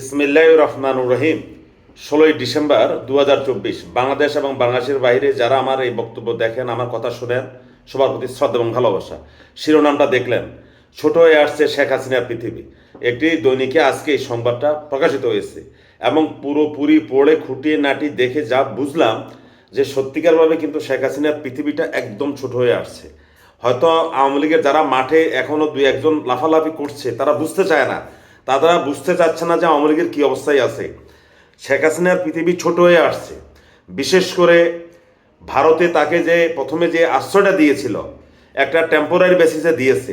ইসমিল্লাহ রহমান রহিম। ষোলোই ডিসেম্বর দু হাজার চব্বিশ, বাংলাদেশ এবং বাংলাদেশের বাইরে যারা আমার এই বক্তব্য দেখেন, আমার কথা শুনেন, সবার প্রতি শ্রদ্ধা এবং ভালোবাসা। শিরোনামটা দেখলেন, ছোট হয়ে আসছে শেখ হাসিনার পৃথিবী। একটি দৈনিকে আজকে এই সংবাদটা প্রকাশিত হয়েছে এবং পুরোপুরি পড়ে, খুঁটিয়ে, নাটি দেখে যা বুঝলাম যে সত্যিকারভাবে কিন্তু শেখ হাসিনার পৃথিবীটা একদম ছোট হয়ে আসছে। হয়তো আওয়ামী লীগের যারা মাঠে এখনও দুই একজন লাফালাফি করছে, তারা বুঝতে চায় না তারা বুঝতে চাচ্ছে না যে আওয়ামী লীগের কী অবস্থায় আছে। শেখ হাসিনার পৃথিবী ছোট হয়ে আসছে। বিশেষ করে ভারতে তাকে যে প্রথমে যে আশ্রয়টা দিয়েছিল, একটা টেম্পোরারি বেসিসে দিয়েছে।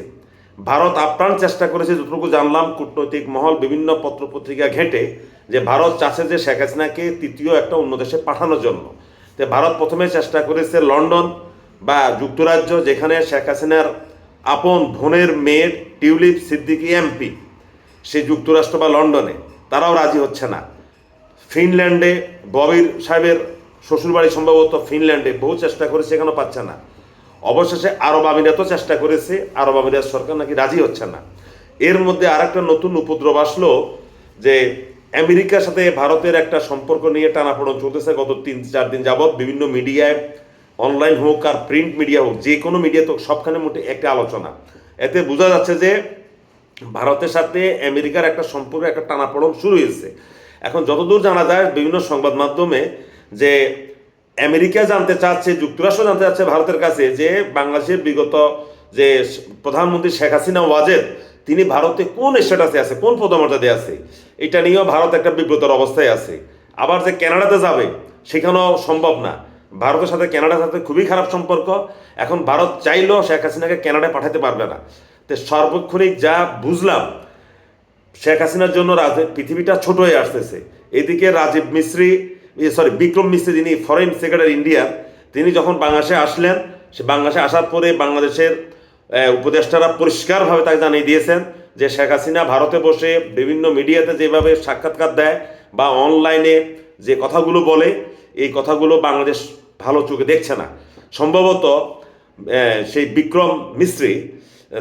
ভারত আপ্রাণ চেষ্টা করেছে, যতটুকু জানলাম, কূটনৈতিক মহল বিভিন্ন পত্রপত্রিকা ঘেঁটে যে ভারত চাচ্ছে যে শেখ হাসিনাকে তৃতীয় একটা অন্য দেশে পাঠানোর জন্য। তো ভারত প্রথমে চেষ্টা করেছে লন্ডন বা যুক্তরাজ্য, যেখানে শেখ হাসিনার আপন বোনের মেয়ের টিউলিপ সিদ্দিকি এমপি। সে যুক্তরাষ্ট্র বা লন্ডনে, তারাও রাজি হচ্ছে না। ফিনল্যান্ডে ববির সাহেবের শ্বশুরবাড়ি সম্ভবত ফিনল্যান্ডে বহু চেষ্টা করেছে এখানেও পাচ্ছে না। অবশেষে আরব আমিরাতও চেষ্টা করেছে, আরব আমিরাত সরকার নাকি রাজি হচ্ছে না। এর মধ্যে আরেকটা নতুন উপদ্রব আসলো যে আমেরিকার সাথে ভারতের একটা সম্পর্ক নিয়ে টানাপোড়ন চলতেছে গত তিন, চার দিন যাবৎ। বিভিন্ন মিডিয়ায়, অনলাইন হোক আর প্রিন্ট মিডিয়া হোক, যে কোনো মিডিয়াতে হোক সবখানে মোটে একটা আলোচনা। এতে বোঝা যাচ্ছে যে ভারতের সাথে আমেরিকার একটা সম্পর্ক, একটা টানাপোড়ন শুরু হয়েছে। এখন যতদূর জানা যায়, বিভিন্ন সংবাদ মাধ্যমে যে আমেরিকা জানতে চাচ্ছে, যুক্তরাষ্ট্র জানতে চাচ্ছে ভারতের কাছে যে বাংলাদেশের বিগত যে প্রধানমন্ত্রী শেখ হাসিনা ওয়াজেদ, তিনি ভারতে কোন স্ট্যাটাসে আছে, কোন পদমর্যাদায় আছে? এটা নিয়েও ভারত একটা বিব্রতর অবস্থায় আছে। আবার যে কানাডাতে যাবে, সেখানেও সম্ভব না। ভারতের সাথে কানাডার সাথে খুবই খারাপ সম্পর্ক। এখন ভারত চাইলেও শেখ হাসিনাকে কানাডায় পাঠাতে পারবে না। তো সর্বক্ষণিক যা বুঝলাম, শেখ হাসিনার জন্য পৃথিবীটা ছোট হয়ে আসতেছে। এদিকে রাজীব মিশ্রি সরি বিক্রম মিশ্রি যিনি ফরেন সেক্রেটারি ইন্ডিয়া তিনি যখন বাংলাদেশে আসলেন, সে বাংলাদেশে আসার পরে বাংলাদেশের উপদেষ্টারা পরিষ্কারভাবে তাকে জানিয়ে দিয়েছেন যে শেখ হাসিনা ভারতে বসে বিভিন্ন মিডিয়াতে যেভাবে সাক্ষাৎকার দেয় বা অনলাইনে যে কথাগুলো বলে, এই কথাগুলো বাংলাদেশ ভালো চোখে দেখছে না। সম্ভবত সেই বিক্রম মিস্ত্রি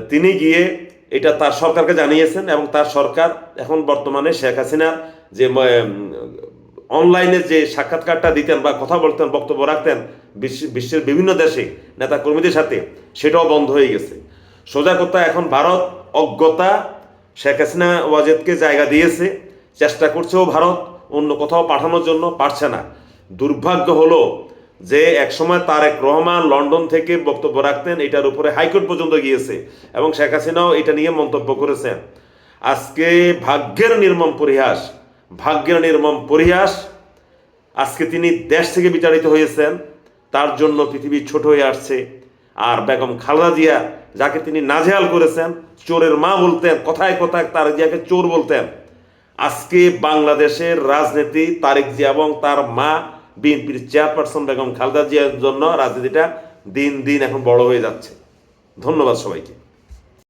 তিনি গিয়ে এটা তার সরকারকে জানিয়েছেন এবং তার সরকার এখন বর্তমানে শেখ হাসিনা যে অনলাইনে যে সাক্ষাৎকারটা দিতেন বা কথা বলতেন, বক্তব্য রাখতেন বিশ্ব- বিশ্বের বিভিন্ন দেশে নেতা কর্মীদের সাথে, সেটাও বন্ধ হয়ে গেছে। সোজা কথা, এখন ভারত অজ্ঞতা শেখ হাসিনা ওয়াজেদকে জায়গা দিয়েছে, চেষ্টা করছেও ভারত অন্য কোথাও পাঠানোর জন্য পারছে না। দুর্ভাগ্য হলো যে একসময় তারেক রহমান লন্ডন থেকে বক্তব্য রাখতেন, এটার উপরে হাইকোর্ট পর্যন্ত গিয়েছে এবং শেখ হাসিনাও এটা নিয়ে মন্তব্য করেছেন। আজকে ভাগ্যের নির্মম পরিহাস, ভাগ্যের নির্মম পরিহাস, আজকে তিনি দেশ থেকে বিতাড়িত হয়েছেন, তার জন্য পৃথিবী ছোট হয়ে আসছে। আর বেগম খালেদা জিয়া যাকে তিনি নাজেহাল করেছেন, চোরের মা বলতেন, কথায় কথায় তার জিয়াকে চোর বলতেন। আজকে বাংলাদেশের রাজনীতি তারেক জিয়া এবং তার মা বিএনপির চেয়ারপারসন বেগম খালেদা জিয়ার জন্য রাজনীতিটা দিন দিন এখন বড় হয়ে যাচ্ছে। ধন্যবাদ সবাইকে।